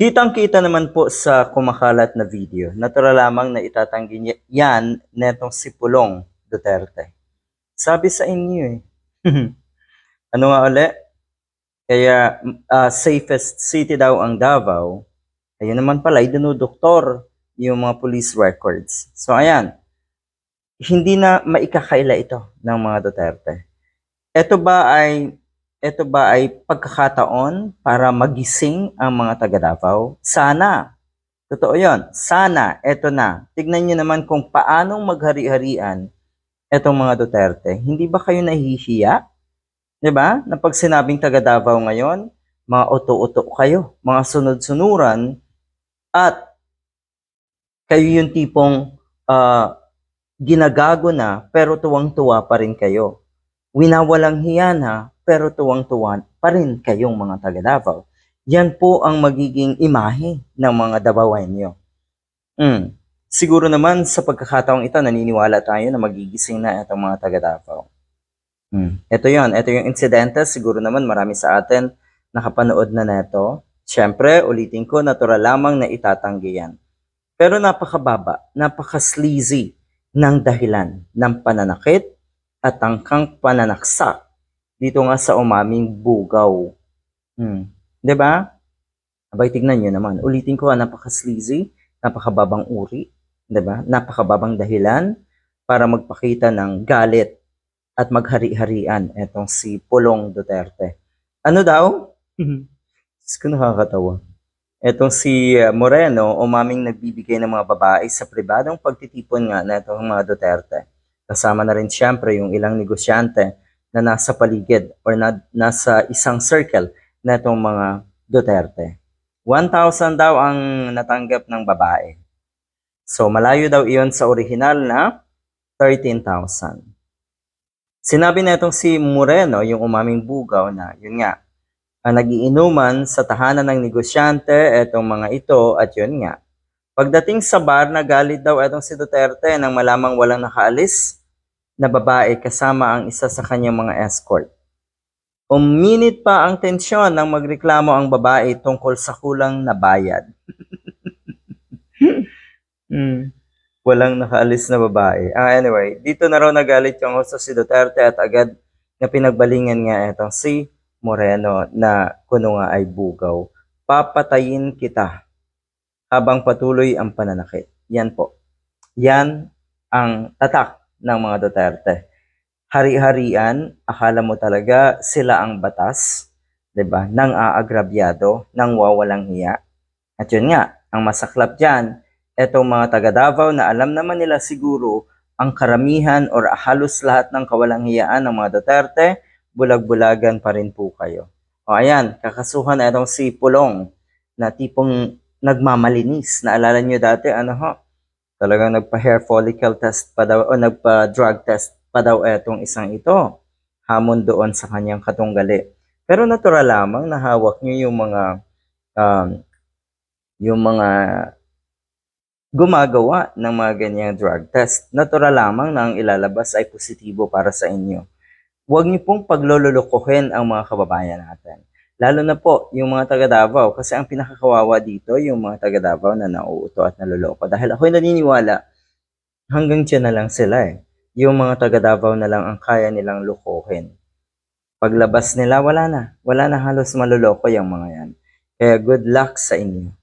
Kitang-kita naman po sa kumakalat na video, natural lamang na itatanggi yan netong si Pulong Duterte. Sabi sa inyo eh. ano nga uli? Kaya ah, safest city daw ang Davao. Ayun naman pala, idinudoktor yung mga police records. So ayan, hindi na maikakaila ito ng mga Duterte. Ito ba ay ito ba ay pagkakataon para magising ang mga taga Davao? Sana. Totoo yon. Sana. Ito na. Tignan nyo naman kung paanong maghari-harian etong mga Duterte. Hindi ba kayo nahihiya? 'Di ba? Na pag sinabing taga Davao ngayon, mga uto-uto kayo, mga sunod-sunuran, at kayo yung tipong ah, ginagago na pero tuwang-tuwa pa rin kayo. Winawalang hiya na pero tuwang-tuwa pa rin kayong mga taga Davao. Yan po ang magiging imahe ng mga Davaoenyo. Mm. Siguro naman sa pagkakataong ito, naniniwala tayo na magigising na itong mga taga Davao. Mm. Ito yon, ito yung insidente. Siguro naman marami sa atin nakapanood na neto. Siyempre, ulitin ko, natural lamang na itatanggi yan. Pero napakababa, napaka-sleazy ng dahilan ng pananakit at tangkang pananaksak dito nga sa umaming bugaw. Hmm. 'Di ba? Abay, tignan nyo naman. Ulitin ko, ah, napaka-sleazy, napakababang uri, 'di ba? Napakababang dahilan para magpakita ng galit at maghari-harian etong si Pulong Duterte. Ano daw? Diyos ko nakakatawa. Etong si uh, Moreno, umaming nagbibigay ng mga babae sa pribadong pagtitipon nga na itong mga Duterte. Kasama na rin siyempre yung ilang negosyante na nasa paligid or na, nasa isang circle na itong mga Duterte. 1,000 daw ang natanggap ng babae. So malayo daw iyon sa original na 13,000. Sinabi na itong si Moreno, yung umaming bugaw na, yun nga, ang nagiinuman sa tahanan ng negosyante, etong mga ito, at yun nga. Pagdating sa bar, nagalit daw etong si Duterte nang malamang walang nakaalis na babae kasama ang isa sa kanyang mga escort. Uminit pa ang tensyon nang magreklamo ang babae tungkol sa kulang na bayad. Hmm. Walang nakaalis na babae. Ah, anyway, dito na raw nagalit yung host si Duterte at agad na pinagbalingan nga itong si Moreno na kuno nga ay bugaw. Papatayin kita habang patuloy ang pananakit. Yan po. Yan ang tatak ng mga Duterte. Hari-harian, akala mo talaga sila ang batas, 'di ba? Nang aagrabyado, nang wawalang hiya. At yun nga, ang masaklap diyan, etong mga taga Davao na alam naman nila siguro ang karamihan or halos lahat ng kawalang hiyaan ng mga Duterte, bulag-bulagan pa rin po kayo. O ayan, kakasuhan na itong si Pulong na tipong nagmamalinis. Naalala nyo dati, ano ho, talagang nagpa-hair follicle test pa daw o nagpa-drug test pa daw etong isang ito. Hamon doon sa kanyang katunggali. Pero natural lamang na nyo yung mga um, yung mga gumagawa ng mga ganyang drug test. Natural lamang na ang ilalabas ay positibo para sa inyo. Huwag niyo pong paglololokohin ang mga kababayan natin. Lalo na po yung mga taga Davao kasi ang pinakakawawa dito yung mga taga Davao na nauuto at naloloko. Dahil ako'y naniniwala hanggang dyan na lang sila eh. Yung mga taga Davao na lang ang kaya nilang lukohin. Paglabas nila, wala na. Wala na halos maloloko yung mga yan. Kaya good luck sa inyo.